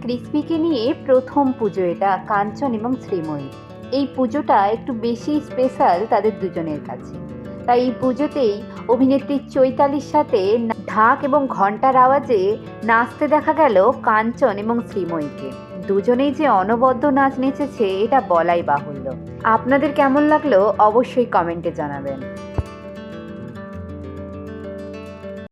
ক্রিসপিকে নিয়ে প্রথম পুজো এটা, কাঞ্চন এবং শ্রীময়ী। এই পুজোটা একটু বেশি স্পেশাল তাদের দুজনের কাছে। তাই এই পুজোতেই অভিনেত্রী চৈতালির সাথে ঢাক এবং ঘণ্টার আওয়াজে নাচতে দেখা গেল কাঞ্চন এবং শ্রীময়ীকে। দুজনেই যে অনবদ্য নাচ নেচেছে, এটা বলাই বাহুল্য। আপনাদের কেমন লাগল অবশ্যই কমেন্টে জানাবেন।